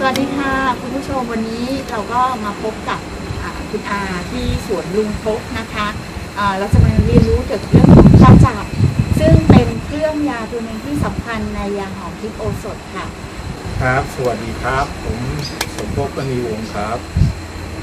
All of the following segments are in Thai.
สวัสดีค่ะ คุณผู้ชมวันนี้เราก็มาพบกับคุณอาที่สวนลุงพกนะคะเราจะมาเรียนรู้เกี่ยวกับเรื่องของกระจับซึ่งเป็นเครื่องยาตัวหนึ่งที่สำคัญในยาหอมทิพโอสถค่ะ ครับ สวัสดีครับ ผมสมภพปณีวงศ์ครับ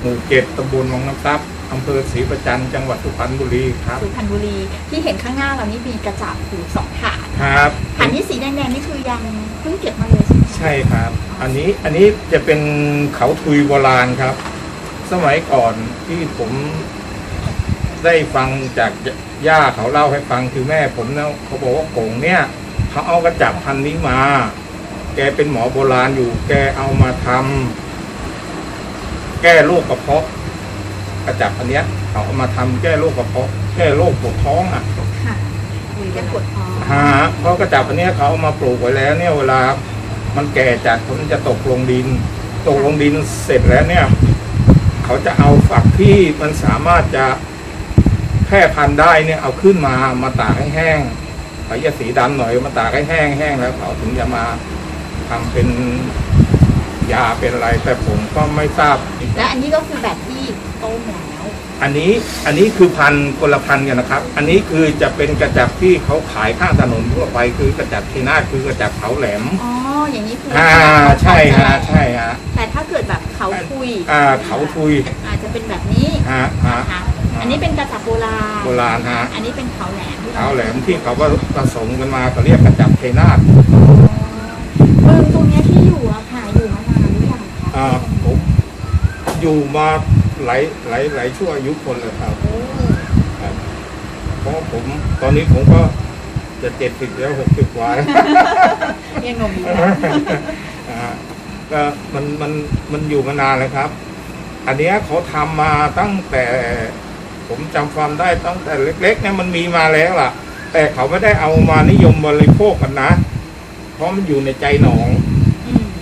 หมู่เจ็ดตำบลวังน้ำซับ อำเภอศรีประจันจังหวัดสุพรรณบุรีครับ สุพรรณบุรีที่เห็นข้างหน้าเรานี่มีกระจับอยู่สองถาดครับถาดนี้สีแดงๆนี่คือยังเพิ่งเก็บมาเลยใช่ไหมคะใช่ครับ อันนี้อันนี้จะเป็นเขาทุยโบราณครับ สมัยก่อนที่ผมได้ฟังจากย่าเขาเล่าให้ฟังคือแม่ผมเนี่ยเขาบอกว่าโกงเนี่ยเขาเอากระจับพันธุ์นี้มา แกเป็นหมอโบราณอยู่ แกเอามาทำแก้โรคกระเพาะ กระจับอันเนี้ยเขาเอามาทำแก้โรคกระเพาะแก้โรคปวดท้องอะค่ะแก้ปวดท้องฮะเพราะกระจับอันเนี้ยเขาเอามาปลูกไว้แล้วเนี่ยเวลา มันแก่จัดมันจะตกลงดิน ตกลงดินเสร็จแล้วเนี่ย เขาจะเอาฝักที่มันสามารถจะแพร่พันธุ์ได้เนี่ย เอาขึ้นมามาตากให้แห้งใส่ยาสีดำหน่อยมาตากให้แห้งแห้งแล้วเขาถึงจะมาทำเป็นยาเป็นอะไรแต่ผมก็ไม่ทราบ และอันนี้ก็คือแบบที่ ต้มแล้วอันนี้อันนี้คือพันธุ์คนละพันธุ์กันนะครับ อันนี้คือจะเป็นกระจับที่เขาขายข้างถนนทั่วไปคือกระจับเทนาคือกระจับเขาแหลมอ๋ออย่างนี้คืออ่าใช่ฮะใช่ฮะแต่ถ้าเกิดแบบเขาคุยอ่าเขาทุยอาจจะเป็นแบบนี้ฮะฮะนะคะอันนี้เป็นกระจับโบราณโบราณฮะอันนี้เป็นเขาแหลมที่เขาแหลมที่เขาก็ผสมกันมาเขาเรียกกระจับเทนาเมืองตรงเนี้ยที่อยู่อะค่ะอยู่มานานหรือยังคะอ่าผมอยู่มา หลายหลายหลายชั่วอายุคนเลยครับโอ้ครับเพราะผมตอนนี้ผมก็จะเจ็ดสิบแล้วหกสิบกว่าแล้วยังหนุ่มอยู่อ่าก็มันมันมันอยู่มานานแล้วครับ อันเนี้ยเขาทำมาตั้งแต่ ผมจำความได้ตั้งแต่เล็กๆเนี่ยมันมีมาแล้วล่ะ แต่เขาไม่ได้เอามานิยมบริโภคกันนะ เพราะมันอยู่ในใจหนองอืม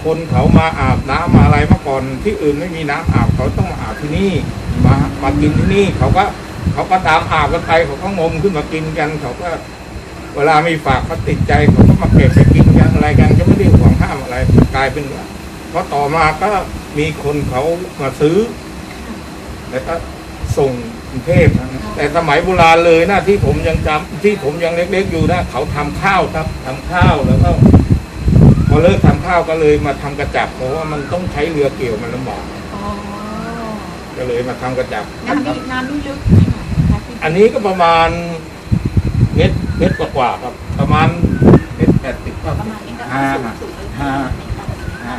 คนเขามาอาบน้ำมาอะไรเมื่อก่อนที่อื่นไม่มีน้ำอาบเขาต้องมาอาบที่นี่มามากินที่นี่เขาก็เขาก็ตามอาบกันไปเขาก็งมขึ้นมากินกัน เขาก็เวลามีฝากเขาติดใจเขาก็มาเก็บไปกินกันอะไรกันก็ไม่ได้ห่วงห้ามอะไรกลายเป็นว่าพอต่อมาก็มีคนเขามาซื้อ แล้วก็ส่งกรุงเทพแต่สมัยโบราณเลยนะที่ผมยังจำที่ผมยังเล็กๆอยู่นะเขาทำข้าวครับทำข้าวแล้วก็ พอเลิกทำข้าวก็เลยมาทำกระจับเพราะว่ามันต้องใช้เรือเกี่ยวมันลำบากอ๋อก็เลยมาทำกระจับน้ำนี่น้ำนี่ลึกขนาดไหนคะที่อันนี้ก็ประมาณเม็ดเม็ดกว่าๆครับ ประมาณเม็ดแปดสิบก็ประมาณนี้ก็ห้าสูงสุดเลยห้าค่ะห้า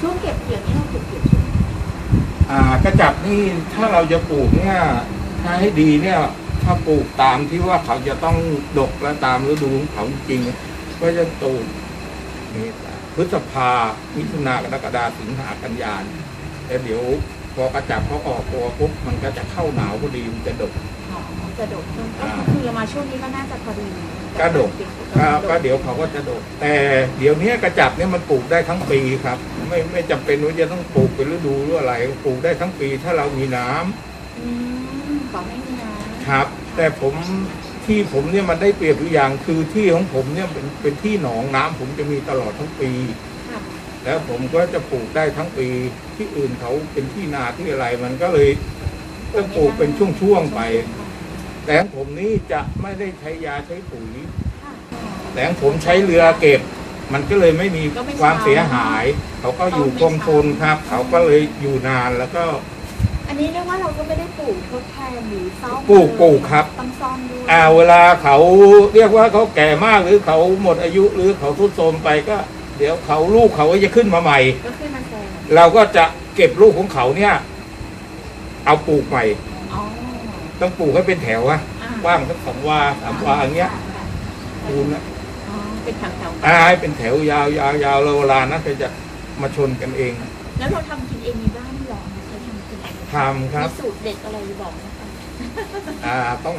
ช่วงเก็บเกี่ยวนี่เราเก็บเกี่ยวช่วงไหนอ่ากระจับนี่ถ้าเราจะปลูกเนี่ยถ้าให้ดีเนี่ย ถ้าปลูกตามที่ว่าเขาจะต้องดกและตามฤดูของเขาจริงๆก็จะตูมเมษา พฤษภามิถุนากรกฎาสิงหากันยานแต่เดี๋ยวพอกระจับเขาออกตัวปุ๊บมันก็จะเข้าหนาวพอดีมันจะดกอ๋อจะดกช่วงก็คือเรามาช่วงนี้ก็น่าจะพอดีก็ดกก็ก็เดี๋ยวเขาก็จะดก แต่เดี๋ยวนี้กระจับเนี่ยมันปลูกได้ทั้งปีครับ ไม่ไม่จำเป็นว่าจะต้องปลูกเป็นฤดูหรืออะไรปลูกได้ทั้งปีถ้าเรามีน้ำอืมขอไม่มีน้ำครับ แต่ผม ที่ผมเนี่ยมันได้เปรียบอยู่อย่างคือที่ของผมเนี่ยเป็นเป็นที่หนองน้ำผมจะมีตลอดทั้งปีค่ะแล้วผมก็จะปลูกได้ทั้งปีที่อื่นเขาเป็นที่นาที่อะไรมันก็เลยต้องปลูกเป็นช่วงๆไป แต่ของผมนี่จะไม่ได้ใช้ยาใช้ปุ๋ยค่ะแต่ของผมใช้เรือเก็บ มันก็เลยไม่มีก็ไม่ความช้าเสียหาย เขาก็อยู่ต้คนไม่งช้าทนครับ เขาก็เลยอยู่นานแล้วก็อั นนี้เรียกว่าเราก็ไม่ได้ปลูกทดแทนหรือซ่อมปลูกปลูกครับ ต้องซ่อมด้วยอ่าเวลาเขาเรียกว่าเขาแก่มากหรือเขาหมดอายุหรือเขาทุดโทรมไปก็ เดี๋ยวเขาลูกเขาก็จะขึ้นมาใหม่ ก็ขึ้นมาแซมเราก็จะเก็บลูกของเขาเนี่ย เอาปลูกใหม่ อ๋อต้องปลูกให้เป็นแถวอะอ่กว้างสักสองวาสามวาอย่างเงี้ยคูณนะอ๋อเป็นแถวอ่าให้เป็นแถวยาวยาวยาวแล้วเวลานั้นก็จะมาชนกันเอง ๆแล้วเราทำกินเองใทำครับมีสูตรเด็ดอะไรบอกไหมคะอ่าต้อง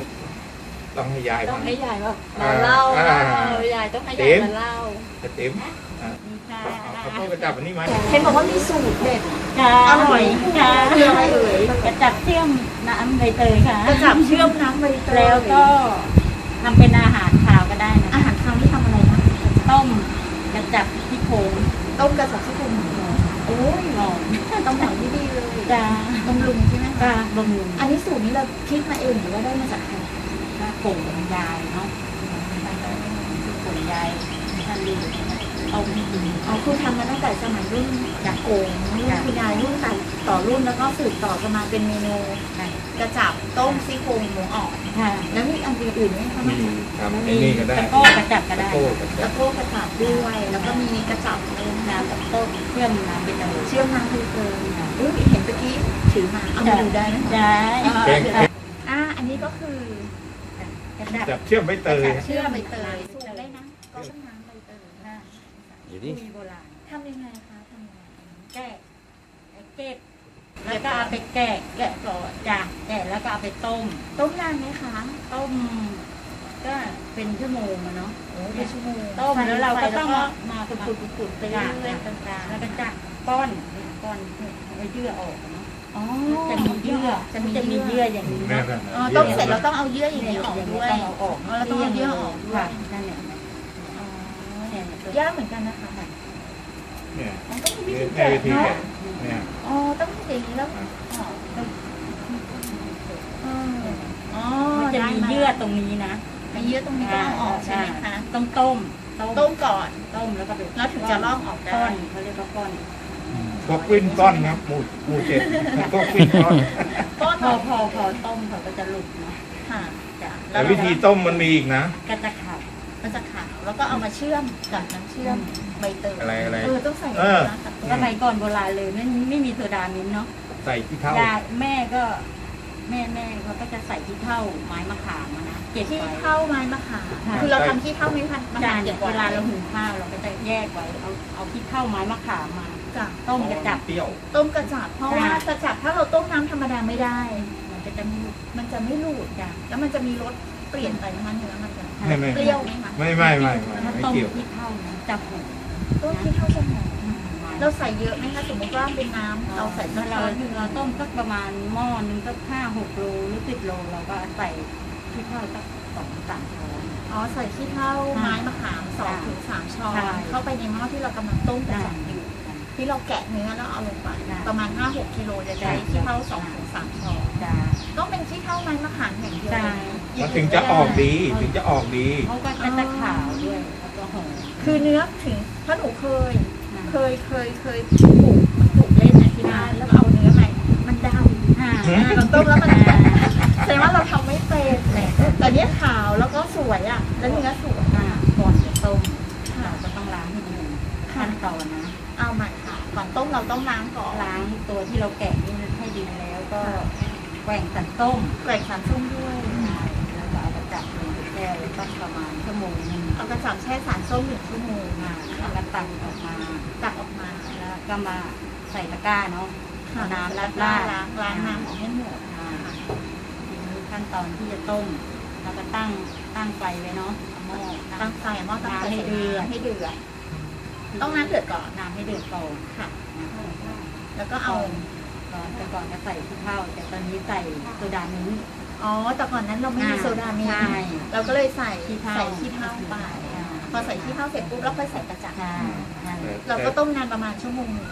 ต้องให้ยายต้องทำให้ยายแบบมาเล่าอ่าเออยายต้องให้เต็ยายมมาเล่าจะเต็มอ่านี่ค่ะเอาเขาก็จับอันนี้ไหมเห็นบอกว่ามีสูตรเด็ดค่ะอร่อยค่ะคืออะไรเอ่ยกระจับเชื่อมน้ำใบเตยค่ะกระจับเชื่อมน้ำใบเตยแล้วก็ทำเป็นอาหารขาวก็ได้นะอาหารคาวนี่ทำอะไรนะต้มกระจับที่โครงต้มกระจับที่คุณหมูโอ้อ้ยหอมต้องหอมที่ดีเลยจ้าบำรุงใช่ไหมก็คะบำรุงอันนี้สูตรนี้เราคิดมาเองหรือว่าได้มาจากใครก็ผงยายเนาะผงยายท่านดี เอาไปกินเอาคือทำมาตั้งแต่สมัยรุ่นจากโกงรุ่นจ้ะคุณยายรุ่นต่อต่อรุ่นแล้วก็สืบต่อกันมาเป็นเมนูค่ะกระจับต้มซี่โครงหมูอ่อนค่ะแล้วมีอันอื่นไหมคะมีครับไอ้นี่ก็ได้ตะโก้กระจับก็ได้ตะโก้กระจัแล้บวก็กระจับด้วย แล้วก็มีกระจับน้ำตะโก้เชื่อมน้ำไปเลยเชื่อมน้ำคือเกินอุ้ยเห็นเมื่อกี้ถือมาเอามาดูได้ไหมคะได้เก่งอ่าอันนี้ก็คือกระจับจับเชื่อมใบเตยเชื่อมใบเตยสูตรได้นะก็ต้มน้ำใบเตยค่ะ อยู่ดิมีโบราณทำยังไงคะทำยังไงแกะเก็บแล้วก็เอาไปแกะแกะก่อนจ้ะแกะแล้วก็เอาไปต้ม ต้มนานไหมคะ ต้ม ก็เป็นชั่วโมงอะเนาะโอ้เป็นชั่วโมงต้มแล้วเราก็ต้องไฟมาขุดๆขุดๆไปเรื่อยๆกลางๆแล้วก็จะก้อนก้อนไอ้เยื่อออกอะเนาะอ๋อจะมีเยื่อจะมีจะมีเยื่ออย่างนี้แม่เนาะนั่นอ๋อต้มเสร็จเราต้องเอาเยื่ออย่างนี้ออกอย่างนี้ด้วยต้องเอาออกอ๋อเราต้องเอาเยื่อออกด้วยค่ะนั่นแหละอ๋อเนี่ ยเนี่ยยากเหมือนกันนะคะเนี่ยมันต้องมีวิเนี่ธียแกะวิธีเนาะแกะเนี่ยอ๋อต้องมีอย่างนี้แล้วอ๋ออ๋ออ๋อมันจะได้มีเยื่อตรงนี้นะมีเยื่อตรงนี้ก็ต้องออกใช่ไหมคะต้องต้มต้มก่อนต้มแล้วก็ไปแล้วถึงจะลอกออกได้ก้อนเขาเรียกว่าก้อนพวกวินก้อนครับหมู่หมู่เจ็ดพวกวินก้อนก้อนพอพอพอต้มเขาก็จะหลุดเนาะค่ะจ้ะแต่วิธีต้มมันมีอีกนะก็จะขาดมันจะขาว แล้วก็เอามาเชื่อมกับน้ำเชื่อมใบเตยอะไรอะไร เออต้องใส่เออน้ำกับสมัยก่อนโบราณเลยไม่ไม่มีโซดามิ้นท์เนาะใส่ที่เท้ายายแม่ก็ แม่แม่เขาก็จะใส่ที่เท่าไม้มะขามอะนะเก็บที่ไว้เท่าไม้มะขามค่ะ คือเราทำที่เท่าไม้พันมะจาขามนเก็บเวไว้ลาเราหุงข้าวเราก็จะแยกไว้เอาเอาที่เท่าไม้มะขามมา จ้ะต้มกระจับ เปรี้ยว ต้มกระจับเพราะว่าค่ะ กระจับถ้าเราต้มน้ำธรรมดาไม่ได้มันก็ จะไม่หลุดมันจะไม่หลุดจ้ะแล้วมันจะมีรสเปลี่ยนไปนะคะเนื้อมันจะไม่ไม่เปรี้ยวไหมคะไม่ไม่ไม่ไม่ถ้าไม่ต้มเกี่ยวที่เท่านะจะหอมต้มที่เท่าจะหอมอืมเราใส่เยอะไหมคะสมมติว่าเป็นน้ำเราใส่สักเราช้อนหนึ่งเราต้มสักประมาณหม้อหนึงก็ห้าหกโลหรือสิบโลเราก็ใส่ที่เท่าสักสองสามช้อนอ๋อใส่ที่เท่าไม้มะขามสองถึงสามช้อนใช่เข้าไปในหม้อที่เรากำลังต้มกระจับอยู่ ที่เราแกะเนื้อแล้วเอาลงไปได้ประมาณ 5-6กิโลจะใช้ได้ขี้เท่า2ถึง3ช้อนจ้าต้องเป็นขี้เท่าไม้มะขามอย่างเดียวใช่มันถึงจะออกดีถึงจะออกดีเขาก็จะขาวด้วยแล้วก็หอมคือเนื้อถึงเพราะหนูเคยนะเคยเคยเคยปลูกปลูกเล่นนะที่บ้านแล้วเอาเนื้อใหม่มันดำอ่าหืมเราต้มแล้วมันดำแสดงว่าเราทำไม่เป็นแหละแต่เนี้ยขาวแล้วก็สวยอะแล้วเนื้อสวยอ่าก่อนจะต้มเราก็ต้องล้างให้ดีขั้นตอนนะเอาใหม่ค่ะ ก่อนต้มเราต้องล้างก่อนล้างตัวที่เราแกะนี่ให้ดีแล้วก็แกว่งสันต้มแกว่งสารส้มด้วยแล้วก็เอากระจับลงไปแช่ไว้สักประมาณชั่วโมงหนึงเอากระจับแช่สารส้มหนึ่งชั่วโมงมาแล้วก็ตักออกมาตักออกมาแล้วก็มาใส่ตะกร้าเนาะค่ะน้ำล้าราดงราดล้างล้างน้ำออกให้หมดอ่าทีนี้ขั้นตอนที่จะต้มเราก็ตั้งตั้งไฟไว้เนาะเอาหม้อตั้งไฟหม้อตั้งไฟน้ำให้เดือดให้เดือด ต้องน้ำเดือดก่อน น้ำให้เดือดก่อนค่ะ แล้วก็ก็เอาเอา ก่อนแต่ก่อนก็ใส่ขี้เถ้าแต่ตอนนี้ใส่โซดามิ้นท์อ๋อ แต่ก่อนนั้นเราไม่มีโซดามีใช่เราก็เลยใส่ขี้เถ้าใส่ขี้เถ้าไปอ่าพอใส่ขี้เถ้าเสร็จปุ๊บเราค่อยใส่กระจับใช่ใช่เราก็ต้มนานประมาณชั่วโมงหนึ่ง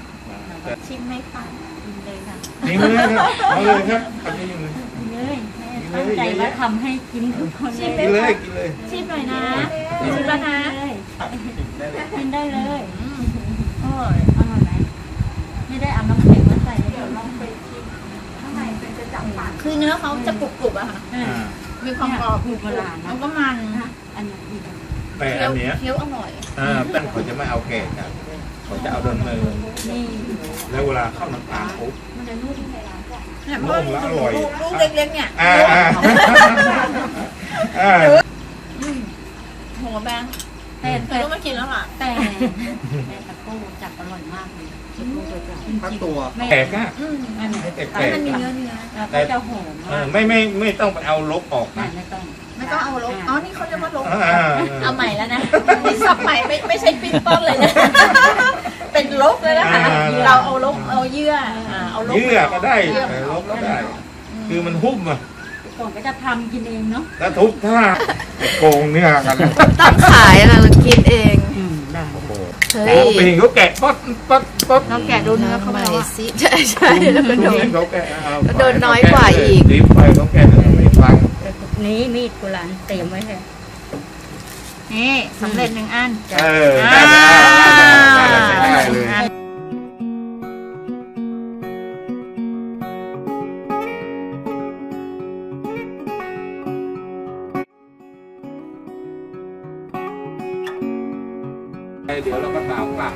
แต่ชิมไหมคะกินเลยค่ะนี่เลยครับเอาเลยครับเอานี่เลยกินเลยแม่ตั้งใจว่าทำให้กินทุกคนชิมเลกิยนเลยกินเลยชิมหน่อยนะชิมแล้วนะกินได้เลยอืม อร่อยอร่อยไหมไม่ได้เอาน้ำแข็งมาใส่เดี๋ยวลองไปข้างในเป็นกระจับปากคือเนื้อเขาจะกรุบๆอะค่ะอ่าอ่ามีความกรอบกรุบโบราณนะแล้วก็มันอันนี้อีกแต่เคี้อัยวนเนี้ยเคี้ยวอร่อยอ่าแป้งเขาจะไม่เอาแกะกันเขาจะเอาโดนมือนี่แล้วเวลาเข้าน้ำตาลปุ๊บ มันจะนุ่มในร้านจ้ะเนี่ยนุ่มและอร่อยลูกลูกเล็กๆเนี่ยอ่าอ่าอ่าอืมโหแบงค์แต่เธแต่อต้องมากินแล้วล่ะแต่แต่ตะ โก้จับอร่อยมากเลยตะโก้ตัวจับจริงทั้งๆตัวไม่แตกอะอืมอันนี้ให้แตกแล้วมันมีเนื้อเนื้อแล้วก็จะหอมเอมาอกไม่ไม่ไม่ต้องไปเอาลบออกไม่นะไม่ต้องไม่ต้องเอาลบอ๋อนี่เขาเรียกว่าลบอ่าเอาใหม่แล้วนะนี่สับใหม่ไม่ไม่ใช่ปิ้นต้นเลยนะเป็นลบเลยนะคะเราเอาลบเอาเยื่ออ่าเอาลบเยื่อก็ได้เยื่อเออลบก็ได้ คือมันหุ้มอะก่อนก็จะทำกินเองเนาะแล้วทุกท่าโกงเนี่ยกันต้องขายอะกินเองอืมได้โอ้โห เฮ้แต่ยไปเห็นเขาแกะป๊อดป๊อดป๊อดเราแกะดูเนื้อเขาใหไปม่แล้วอะสิใช่ใช่แล้วก็โดน เขาแกะเอาโดนน้อยกว่าอีกรีบไปเขาแกะแล้วไม่ฟังนี่มีดกุหลาบเตรียมไว้ให้นี่สำเร็จหนึ่งอัน เออได้ได้ได้ได้ได้ได้เลยอ่า เดี๋ยวเราก็สาวกลับ